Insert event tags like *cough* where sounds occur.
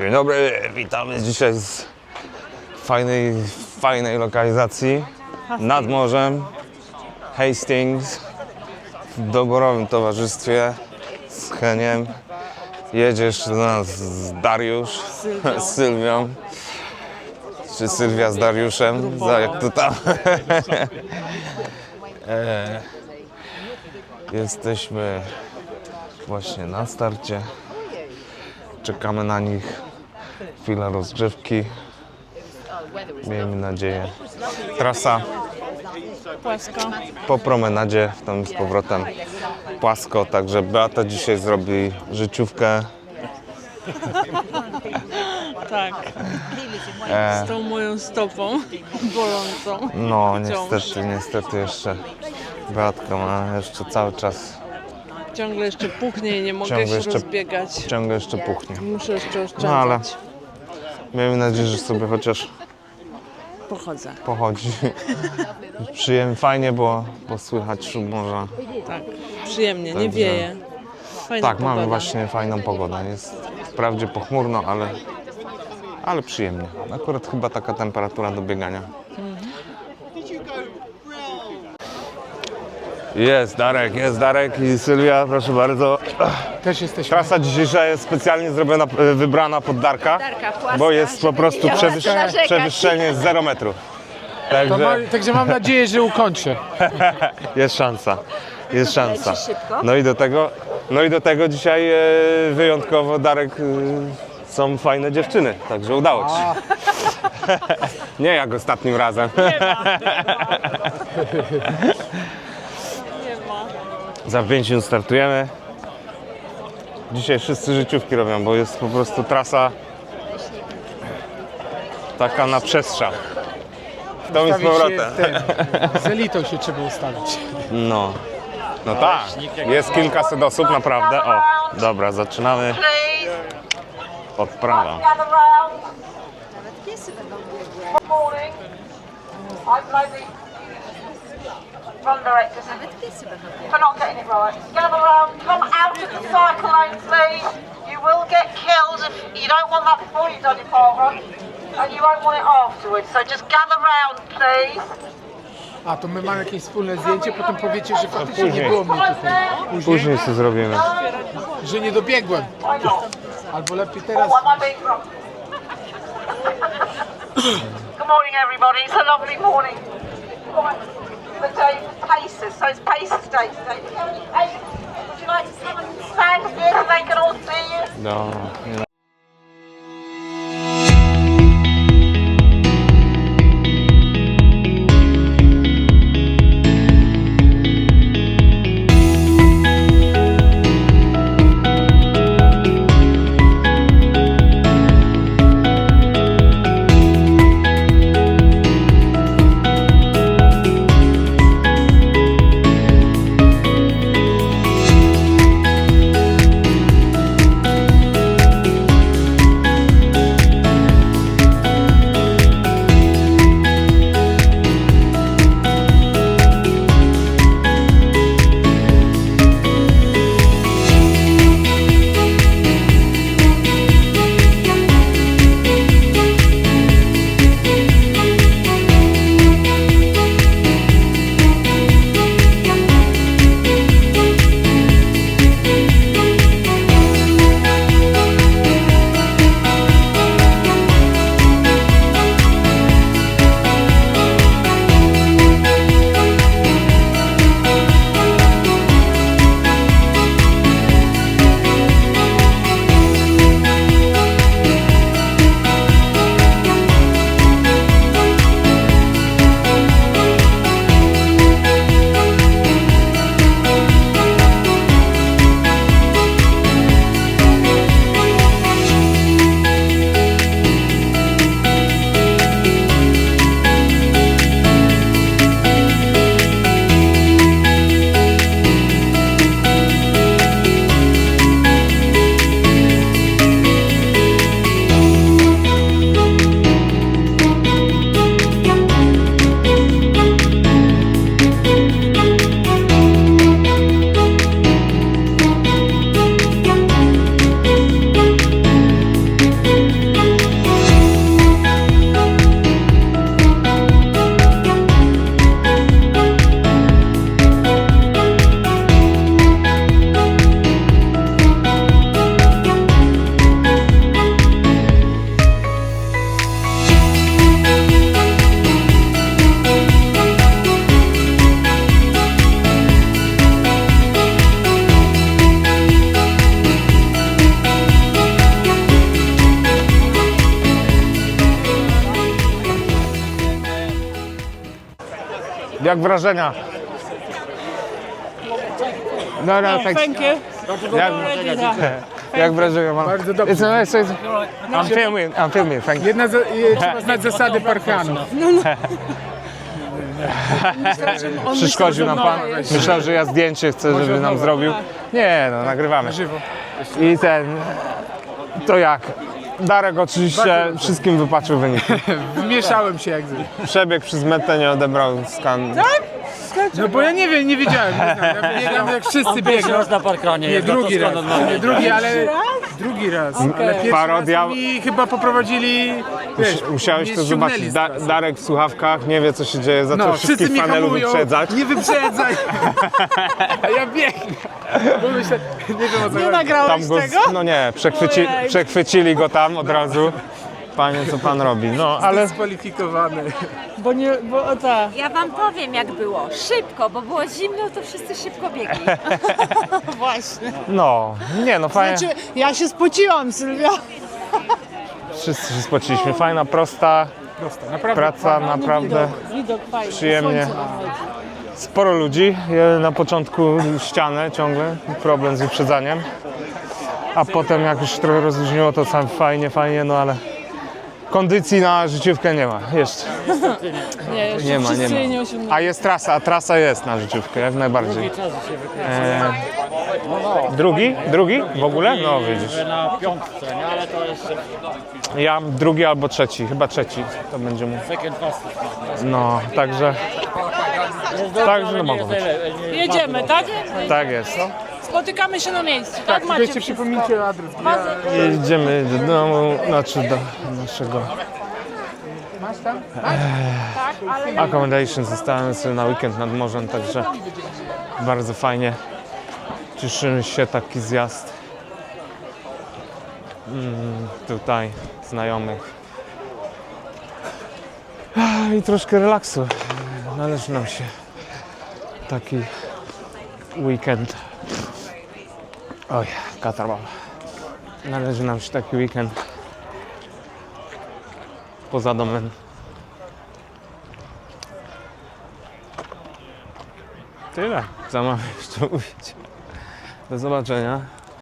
Dzień dobry, witamy dzisiaj z fajnej, fajnej lokalizacji nad morzem Hastings w doborowym towarzystwie z Heniem. Jedziesz do nas z Dariusz, *laughs* z Sylwią. Czy Sylwia z Dariuszem, za jak to tam. *laughs* e, jesteśmy właśnie na starcie. Czekamy na nich. Chwila rozgrzewki. Miejmy nadzieję. Trasa Płasko. po promenadzie, tam z powrotem płasko, także Beata dzisiaj zrobi życiówkę. Tak. E, Z tą moją stopą bolącą. no Wciąż. niestety, niestety jeszcze Beatka ma jeszcze cały czas, Ciągle jeszcze puchnie i nie mogę Ciągle się jeszcze- rozbiegać. ciągle jeszcze puchnie. Muszę jeszcze oszczędzać. No ale miejmy nadzieję, że sobie chociaż Pochodzę. pochodzi. Przyjemnie, fajnie, bo, bo słychać szum morza. Tak. Przyjemnie, nie wieje. Fajna Tak, mamy pogoda. właśnie fajną pogodę. Jest wprawdzie pochmurno, ale, ale przyjemnie. Akurat chyba taka temperatura do biegania. Jest Darek, jest Darek i Sylwia, proszę bardzo. Też jesteśmy. Trasa dzisiejsza jest specjalnie zrobiona, e, wybrana pod Darka, Darka, płaska, bo jest po prostu przewyż, przewyższenie z 0 metrów. To ma, Także także mam nadzieję, że ukończę. *laughs* jest szansa. Jest szansa. No i do tego, no i do tego dzisiaj e, wyjątkowo Darek e, są fajne dziewczyny, także udało ci. się. *laughs* Nie jak ostatnim razem. *laughs* Za 5 minut startujemy. Dzisiaj wszyscy życiówki robią, bo jest po prostu trasa taka na przestrzał. W tą i z powrotem. *laughs* z elitą się trzeba ustawić. No. No tak, jest kilkaset osób naprawdę. O, dobra, zaczynamy. Odprawa. Nawet piesy będą biegły. the Nawet piesy będą biegły. for not getting it right. Gather round, come out of the cycle lane, please. You will get killed if you don't want that before you've done your run, and you won't want it afterwards. So just gather round, please. A to my mamy jakieś wspólne zdjęcie, potem powiecie, że faktycznie później. nie było mnie tutaj. Później sobie zrobimy. Że nie dobiegłem. Why not? Albo lepiej teraz. Oh, am I being wrong? Good morning, everybody. It's a lovely morning. Right, The day for Pacers, so it's Pacers Day today. Hey, would you like to come and stand here so they can all see you? No, Jak wrażenia? No, no, thanks. Thank you. Jak, jak wrażenia mam? Bardzo dobrze. It's, it's, it's, I'm filming, I'm filming, thank you. Jedna za, je, trzeba znać zasady parkanu. *laughs* Przeszkodził nam pan. Myślał, że ja zdjęcie chcę, żeby nam zrobił. Nie, no, nagrywamy. I ten, to jak? Darek oczywiście wszystkim wypaczył wyniki. Wmieszałem *laughs* się jak zwykle. Przebieg przez metę nie odebrał skan. No bo ja nie wiem, nie wiedziałem. Nie znam. Ja biegam jak wszyscy biegną. raz na parkanie. Nie, drugi raz. Nie, drugi, ale drugi raz. Ale pierwszy Parodia- raz mi chyba poprowadzili. Wiesz, Musiałeś to ściągnęli zobaczyć. z Da, trasy. Darek w słuchawkach nie wie co się dzieje, zaczął No, wszyscy wszystkich mnie panelu hamują, wyprzedzać. nie wyprzedzaj. A *laughs* ja biegnę. Bo myślę, nie wiem o co Nie chodzi. nagrałeś Tam go, tego? no nie, przechwyci, Ojej. przechwycili go tam od razu. Panie, co pan robi? No, ale Skwalifikowany. Bo nie, bo o ta. Ja wam powiem jak było. Szybko, bo było zimno, to wszyscy szybko biegli. *laughs* Właśnie. no, nie no, fajnie. Znaczy, ja się spociłam, Sylwia. Wszyscy się spociliśmy. Fajna, prosta Prosto, naprawdę. praca, naprawdę Widok, widok fajny. Przyjemnie. Słońce zachodzi. sporo ludzi. Je- Na początku ścianę ciągle, problem z wyprzedzaniem. A potem jak już trochę rozluźniło, to sam fajnie, fajnie, no ale kondycji na życiówkę nie ma jeszcze. *laughs* Nie, jeszcze Nie ma, wszyscy nie jej ma. nie osiągnęli. A jest trasa, a trasa jest na życiówkę, jak najbardziej. E, drugi? Drugi w ogóle? No widzisz. Na piątce, nie? Ale to jest Ja drugi albo trzeci, chyba trzeci to będzie mu. second fastest. No, także Także no mogą być. Jedziemy, tak? tak jest. Spotykamy się na miejscu, tak? Tak, Macie jeszcze wszystko. przypomnijcie adres. Jedziemy do domu, znaczy do naszego Tak, ale accommodation. Zostałem sobie na weekend nad morzem, także bardzo fajnie. Cieszymy się taki zjazd. Mm, tutaj znajomych. Ah, I troszkę relaksu. Należy nam się taki weekend. Oj, katar. Należy nam się taki weekend poza domem. Tyle, co mam jeszcze mówić. Do zobaczenia.